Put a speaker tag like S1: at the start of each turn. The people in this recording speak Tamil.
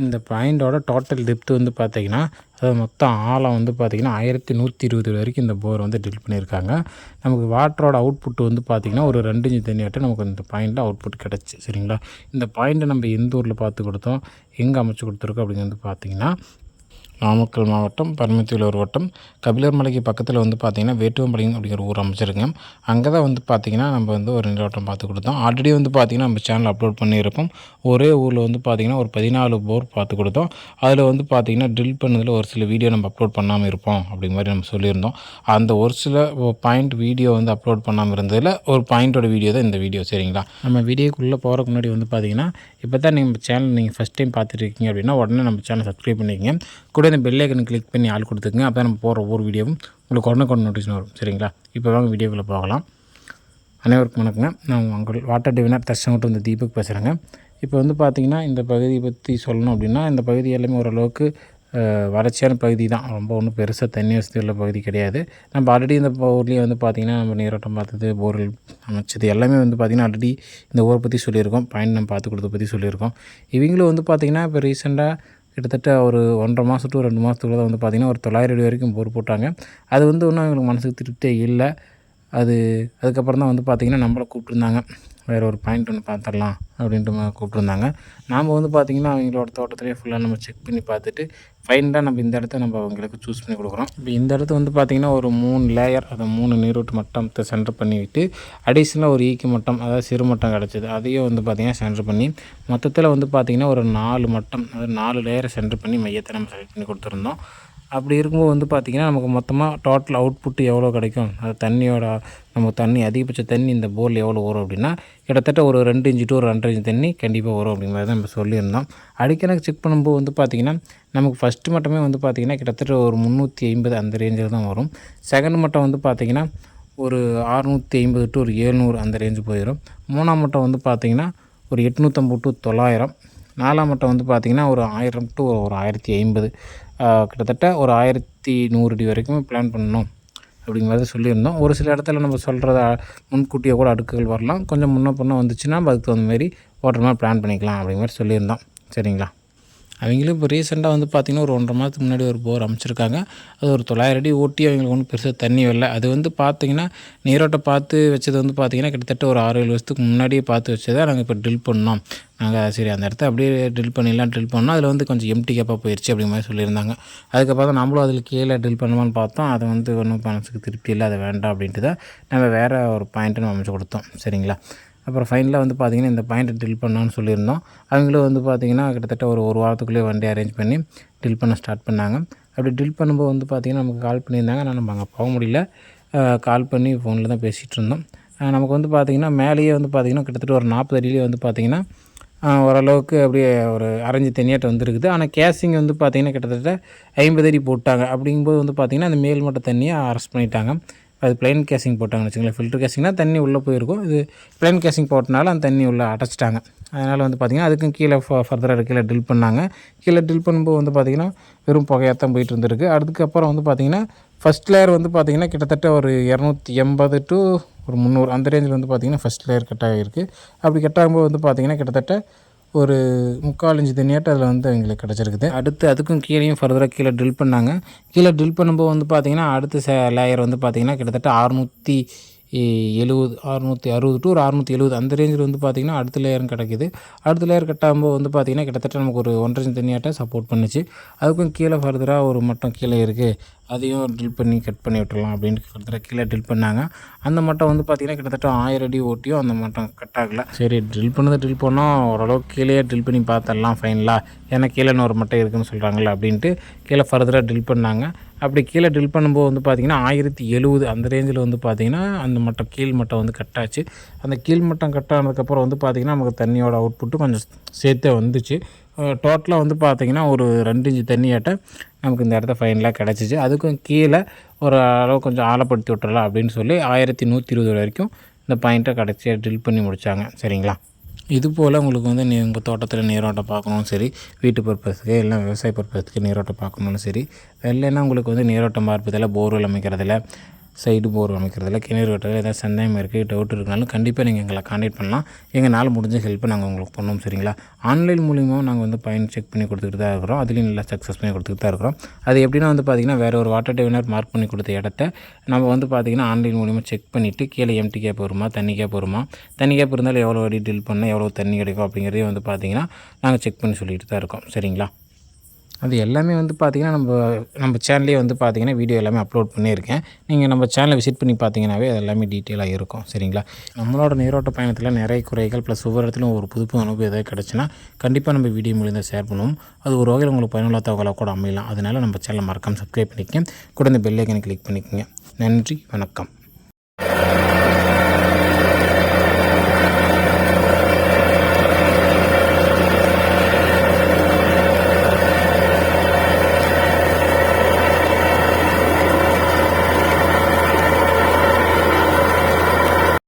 S1: இந்த பாயிண்டோட டோட்டல் டெப்த்து வந்து பார்த்திங்கன்னா அதாவது மொத்தம் ஆழம் வந்து பார்த்திங்கன்னா ஆயிரத்தி நூற்றி இருபது வரைக்கும் இந்த போர் வந்து ட்ரில் பண்ணியிருக்காங்க. நமக்கு வாட்டரோட அவுட்புட் வந்து பார்த்திங்கன்னா ஒரு ரெண்டு இன்ச்சு தண்ணியாட்டம் நமக்கு இந்த பாயிண்டில் அவுட்புட் கிடச்சி சரிங்களா? இந்த பாயிண்ட்டை நம்ம எந்த ஊரில் பார்த்து கொடுத்தோம் எங்கே அமைச்சு கொடுத்துருக்கோம் அப்படின்னு வந்து பார்த்திங்கன்னா நாமக்கல் மாவட்டம் பரமத்தியூர் வட்டம். கபிலர் மலைக்கு பக்கத்தில் வந்து பார்த்திங்கன்னா வேட்டுவம்பாளையம் அப்படிங்கிற ஊர் அமைச்சிருங்க அங்கே தான் வந்து பார்த்திங்கன்னா நம்ம வந்து ஒரு நீரோட்டம் பார்த்து கொடுத்தோம். ஆல்ரெடி வந்து பார்த்திங்கன்னா நம்ம சேனல் அப்லோட் பண்ணியிருப்போம் ஒரே ஊரில் வந்து பார்த்திங்கன்னா ஒரு பதினாலு போர் பார்த்து கொடுத்தோம். அதில் வந்து பார்த்திங்கன்னா ட்ரில் பண்ணதில் ஒரு சில வீடியோ நம்ம அப்லோட் பண்ணாமல் இருப்போம் அப்படிங்கிற மாதிரி நம்ம சொல்லியிருந்தோம். அந்த ஒரு சில பாயிண்ட் வீடியோ வந்து அப்லோட் பண்ணாமல் இருந்ததில் ஒரு பாயிண்ட்டோட வீடியோ தான் இந்த வீடியோ சரிங்களா? நம்ம வீடியோக்குள்ளே போகிறக்கு முன்னாடி வந்து பார்த்திங்கன்னா இப்போ தான் நீங்கள் சேனல் நீங்கள் ஃபஸ்ட் டைம் பார்த்துருக்கீங்க அப்படின்னா உடனே நம்ம சேனல் சப்ஸ்கிரைப் பண்ணிக்கங்க. கூட இந்த பெல் கிளிக் பண்ணி ஆள் கொடுத்துக்குங்க. அப்போ நம்ம போகிற ஒவ்வொரு வீடியோவும் உங்களுக்கு உடனே கொண்டு நோட்டீஸ் வரும். சரிங்களா? இப்போ வாங்க வீடியோக்குள்ளே போகலாம். அனைவருக்கும் வணக்கங்க. நான் உங்கள் வாட்டர் டிவினர் தர்ஷங்கிட்ட வந்து தீபக் பேசுகிறேங்க இப்போ வந்து பார்த்திங்கன்னா இந்த பகுதியை பற்றி சொல்லணும் அப்படின்னா இந்த பகுதி எல்லாமே ஓரளவுக்கு வறட்சியான பகுதி தான். ரொம்ப ஒன்றும் பெருசாக தண்ணி வசதி உள்ள பகுதி கிடையாது. நம்ம ஆல்ரெடி இந்த ஊர்லேயே வந்து பார்த்திங்கன்னா நம்ம நீரோட்டம் பார்த்தது போர்வெல் அமைச்சது எல்லாமே வந்து பார்த்திங்கன்னா ஆல்ரெடி இந்த ஊரை பற்றி சொல்லியிருக்கோம். பாயிண்ட் நம்ம பார்த்து கொடுத்த பற்றி சொல்லியிருக்கோம். இவங்களும் வந்து பார்த்திங்கன்னா இப்போ ரீசெண்டாக கிட்டத்தட்ட ஒரு ஒன்றரை மாதம் டூ ரெண்டு மாதத்துக்குள்ள வந்து பார்த்திங்கன்னா ஒரு தொள்ளாயிரம் அடி வரைக்கும் போர் போட்டாங்க. அது வந்து ஒன்றும் எங்களுக்கு மனசுக்கு திருப்தியே இல்லை. அது அதுக்கப்புறம் தான் வந்து பார்த்திங்கன்னா நம்மளை கூப்பிட்ருந்தாங்க வேறு ஒரு பாயிண்ட் ஒன்று பார்த்துடலாம் அப்படின்ட்டு கூப்பிட்ருந்தாங்க நாம் வந்து பார்த்திங்கன்னா அவங்களோட தோட்டத்திலே ஃபுல்லாக நம்ம செக் பண்ணி பார்த்துட்டு ஃபைனலாக நம்ம இந்த இடத்த நம்ம அவங்களுக்கு சூஸ் பண்ணி கொடுக்குறோம். இப்போ இந்த இடத்து வந்து பார்த்திங்கன்னா ஒரு மூணு லேயர் அதை மூணு நீரூட்டு மட்டத்தை சென்டர் பண்ணிவிட்டு அடிஷ்னலாக ஒரு e ஈக்கு மட்டம் அதாவது சிறு மட்டம் கிடச்சிது. அதையும் வந்து பார்த்திங்கன்னா சென்டர் பண்ணி மொத்தத்தில் வந்து பார்த்திங்கன்னா ஒரு நாலு மட்டம் அதாவது நாலு லேயரை சென்டர் பண்ணி மையத்தை நம்ம செலக்ட் பண்ணி கொடுத்துருந்தோம். அப்படி இருக்கும்போது வந்து பார்த்திங்கன்னா நமக்கு மொத்தமாக டோட்டல் அவுட்புட் எவ்வளோ கிடைக்கும்? அது தண்ணியோட நம்ம தண்ணி அதிகபட்ச தண்ணி இந்த போரில் எவ்வளோ வரும் அப்படின்னா கிட்டத்தட்ட ஒரு ரெண்டு இன்ச்சு டு ஒரு ரெண்டரை இன்ச்சு தண்ணி கண்டிப்பாக வரும் அப்படிங்கிறத நம்ம சொல்லியிருந்தோம். அடிக்கணக்கு செக் பண்ணும்போது வந்து பார்த்திங்கன்னா நமக்கு ஃபஸ்ட்டு மட்டமே வந்து பார்த்திங்கன்னா கிட்டத்தட்ட ஒரு முந்நூற்றி ஐம்பது அந்த ரேஞ்சில் தான் வரும். செகண்ட் மட்டம் வந்து பார்த்திங்கன்னா ஒரு அறுநூற்றி ஐம்பது டு ஒரு ஏழ்நூறு அந்த ரேஞ்சு போயிடும். மூணாம் மட்டம் வந்து பார்த்திங்கன்னா ஒரு எட்நூற்றம்பது டு தொள்ளாயிரம். நாலாம் மட்டம் வந்து பார்த்திங்கன்னா ஒரு ஆயிரம் டு ஒரு ஆயிரத்தி ஐம்பது. கிட்டத்தட்ட ஒரு ஆயிரத்தி நூறு அடி வரைக்கும் பிளான் பண்ணணும் அப்படிங்கிறத சொல்லியிருந்தோம். ஒரு சில இடத்துல நம்ம சொல்கிறத முன்கூட்டியே கூட அடுக்குகள் வரலாம். கொஞ்சம் முன்ன பின்ன வந்துச்சுன்னா அதுக்கு தகுந்த மாதிரி ஓட்டுற மாதிரி பிளான் பண்ணிக்கலாம் அப்படிங்கிற மாதிரி சொல்லியிருந்தோம். சரிங்களா? அவங்களும் இப்போ ரீசெண்டாக வந்து பார்த்திங்கன்னா ஒரு ஒன்றரை மாதத்துக்கு முன்னாடி ஒரு போர் அமைச்சிருக்காங்க. அது ஒரு தொள்ளாயிரம் அடி ஓட்டி அவங்களுக்கு ஒன்றும் பெருசாக தண்ணி வரல. அது வந்து பார்த்திங்கன்னா நீரோட்டை பார்த்து வச்சது வந்து பார்த்திங்கன்னா கிட்டத்தட்ட ஒரு ஆறு ஏழு வருஷத்துக்கு முன்னாடியே பார்த்து வச்சதை நாங்கள் இப்போ ட்ரில் பண்ணோம். நாங்கள் சரி அந்த இடத்த அப்படியே ட்ரில் பண்ணிடலாம் ட்ரில் பண்ணோம். அதில் வந்து கொஞ்சம் எம்டி கேப்பாக போயிடுச்சு அப்படிங்கிற மாதிரி சொல்லியிருந்தாங்க. அதுக்கப்புறம் தான் நம்மளும் அதில் கீழே ட்ரில் பண்ணுவோம்னு பார்த்தோம். அது வந்து ஒன்றும் மனசுக்கு திருப்தி இல்லை அதை வேண்டாம் அப்படின்ட்டு தான் நம்ம வேறு ஒரு பாயிண்ட்டை நம்ம அமைச்சு கொடுத்தோம். சரிங்களா? அப்புறம் ஃபைனலாக வந்து பார்த்திங்கன்னா இந்த பாயிண்ட்டை ட்ரில் பண்ணோன்னு சொல்லியிருந்தோம். அவங்களும் வந்து பார்த்திங்கன்னா கிட்டத்தட்ட ஒரு ஒரு வாரத்துக்குள்ளேயே வண்டி அரேஞ்ச் பண்ணி ட்ரில் பண்ண ஸ்டார்ட் பண்ணாங்க. அப்படி ட்ரில் பண்ணும்போது வந்து பார்த்திங்கன்னா நமக்கு கால் பண்ணியிருந்தாங்க. ஆனால் நம்ம அங்கே போக முடியல. கால் பண்ணி ஃபோனில் தான் பேசிகிட்டு இருந்தோம். நமக்கு வந்து பார்த்திங்கன்னா மேலேயே வந்து பார்த்திங்கன்னா கிட்டத்தட்ட ஒரு நாற்பது அடியிலே வந்து பார்த்திங்கன்னா ஓரளவுக்கு அப்படியே ஒரு அரைஞ்சி தண்ணியாட்டம் வந்துருக்குது. ஆனால் கேசிங் வந்து பார்த்திங்கன்னா கிட்டத்தட்ட ஐம்பது அடி போட்டாங்க. அப்படிங்கும்போது வந்து பார்த்திங்கன்னா அந்த மேல் மட்ட தண்ணியை அரெஸ்ட் பண்ணிட்டாங்க. அது பிளைன் கேசிங் போட்டாங்கன்னு வச்சுங்களேன் ஃபில்டர் கேசிங்னா தண்ணி உள்ளே போயிருக்கும். இது பிளைன் கேசிங் போட்டனால அந்த தண்ணி உள்ளே அடைச்சிட்டாங்க. அதனால் வந்து பார்த்திங்கன்னா அதுக்கும் கீழே ஃபர்தராக கீழே ட்ரில் பண்ணாங்க. கீழே ட்ரில் பண்ணும்போது வந்து பார்த்திங்கன்னா வெறும் புகையாக தான் போயிட்டு இருந்திருக்கு. அதுக்கப்புறம் வந்து பார்த்திங்கன்னா ஃபஸ்ட் லேயர் வந்து பார்த்திங்கன்னா கிட்டத்தட்ட ஒரு இரநூத்தி எண்பது டு ஒரு முந்நூறு அந்த ரேஞ்சில் வந்து பார்த்திங்கன்னா ஃபஸ்ட் லேயர் கட் ஆகிருக்கு அப்படி கட் ஆகும்போது வந்து பார்த்திங்கன்னா கிட்டத்தட்ட ஒரு முக்கால் இன்ச்சு தண்ணியாட்டு அதில் வந்து எங்களுக்கு கிடச்சிருக்குது. அடுத்து அதுக்கும் கீழேயும் ஃபர்தராக கீழே ட்ரில் பண்ணாங்க. கீழே ட்ரில் பண்ணும்போது வந்து பார்த்திங்கன்னா அடுத்த சே லேயர் வந்து பார்த்திங்கன்னா கிட்டத்தட்ட அறுநூற்றி எழுபது அறுநூற்றி அறுபது டு ஒரு அறுநூற்றி எழுபது அந்த ரேஞ்சில் வந்து பார்த்திங்கன்னா அடுத்த லேயரும் கிடைக்குது. அடுத்த லேயர் கட்டாகும்போது வந்து பார்த்திங்கன்னா கிட்டத்தட்ட நமக்கு ஒரு ஒன்றரை தண்ணியாட்ட சப்போர்ட் பண்ணுச்சு. அதுக்கும் கீழே ஃபர்தராக ஒரு மட்டம் கீழே இருக்குது அதையும் ட்ரில் பண்ணி கட் பண்ணி விட்டுடலாம் அப்படின்ட்டு கிட்டத்தட்ட கீழே ட்ரில் பண்ணாங்க. அந்த மட்டம் வந்து பார்த்திங்கன்னா கிட்டத்தட்ட ஆயிரம் அடி ஓட்டியும் அந்த மட்டம் கட் ஆகலை. சரி ட்ரில் பண்ணதை ட்ரில் பண்ணோம். ஓரளவுக்கு கீழே ட்ரில் பண்ணி பார்த்துடலாம் ஃபைனலாக ஏன்னா கீழே ஒரு மட்டம் இருக்குன்னு சொல்கிறாங்களே அப்படின்ட்டு கீழே ஃபர்தராக ட்ரில் பண்ணாங்க. அப்படி கீழே ட்ரில் பண்ணும்போது வந்து பார்த்திங்கன்னா ஆயிரத்தி எழுபது அந்த ரேஞ்சில் வந்து பார்த்திங்கன்னா அந்த மட்டம் கீழ் மட்டம் வந்து கட் ஆச்சு. அந்த கீழ் மட்டம் கட் ஆனதுக்கப்புறம் வந்து பார்த்திங்கன்னா நமக்கு தண்ணியோட அவுட்புட்டு கொஞ்சம் சேர்த்தே வந்துச்சு. டோட்டலாக வந்து பார்த்திங்கன்னா ஒரு ரெண்டு இன்ச்சு தண்ணியாட்ட நமக்கு இந்த இடத்த ஃபைனலாக கிடச்சிச்சு. அதுக்கும் கீழே ஒரு அளவு கொஞ்சம் ஆழப்படுத்தி விட்டுறலாம் அப்படின்னு சொல்லி ஆயிரத்தி நூற்றி இருபது வரைக்கும் இந்த பாயிண்ட்டை கடைசியாக ட்ரில் பண்ணி முடித்தாங்க சரிங்களா? இது போல் உங்களுக்கு வந்து நீ உங்கள் தோட்டத்தில் நீரோட்டம் பார்க்கணும் சரி. வீட்டு பர்பஸுக்கு இல்லை விவசாய பர்பஸுக்கு நீரோட்டம் பார்க்கணும்னு சரி. இல்லைன்னா உங்களுக்கு வந்து நீரோட்டம் பார்ப்பதில் போர்வெல் அமைக்கிறதில்ல. சைடு போர் அமைக்கிறதுல கிணறு வெட்டுறதுல ஏதாவது சந்தேகம் இருக்குது டவுட் இருக்குனாலும் கண்டிப்பாக நீங்கள் எங்களை காண்டாக்ட் பண்ணலாம். எங்களால் முடிஞ்ச ஹெல்ப்பை நாங்கள் உங்களுக்கு பண்ணுவோம் சரிங்களா? ஆன்லைன் மூலியமாக நாங்கள் வந்து பயன் செக் பண்ணி கொடுத்துக்கிட்டு தான் இருக்கிறோம். அதுலேயும் நல்லா சக்ஸஸ் பண்ணி கொடுத்துக்கிட்டு தான் இருக்கிறோம். அது எப்படின்னா வந்து பார்த்திங்கன்னா வேறு ஒரு வாட்டர் டெவினர் மார்க் பண்ணி கொடுத்த இடத்த நம்ம வந்து பார்த்திங்கன்னா ஆன்லைன் மூலியமாக செக் பண்ணிவிட்டு கீழே எம்டி கேப் வருமா தண்ணி கேப் வருமா தண்ணி கேப் இருந்தாலும் எவ்வளோ அடி டில் பண்ணால் எவ்வளோ தண்ணி கிடைக்கும் அப்படிங்கிறதையும் வந்து பார்த்திங்கன்னா நாங்கள் செக் பண்ணி சொல்லிட்டு தான் இருக்கோம் சரிங்களா? அது எல்லாமே வந்து பார்த்திங்கன்னா நம்ம நம்ம சேனல்லே வந்து பார்த்திங்கன்னா வீடியோ எல்லாமே அப்லோட் பண்ணியிருக்கேன். நீங்கள் நம்ம சேனலை விசிட் பண்ணி பார்த்தீங்கன்னாவே அது எல்லாமே டீட்டெயிலாக இருக்கும் சரிங்களா? நம்மளோட நீரோட்ட பயணத்தில் நிறைய குறைகள் ப்ளஸ் ஒவ்வொரு இடத்துலையும் ஒரு புது அனுபவம் எதாவது கிடச்சுன்னா கண்டிப்பாக நம்ம வீடியோ மூலியம் ஷேர் பண்ணுவோம். அது ஒரு வகையில் உங்களுக்கு பயனுள்ள தகவலாக கூட அமையலாம். அதனால் நம்ம சேனலை மறக்காமல் சப்ஸ்கிரைப் பண்ணிக்கங்க. கூட இந்த பெல்லைக்கனை கிளிக் பண்ணிக்கோங்க. நன்றி வணக்கம்.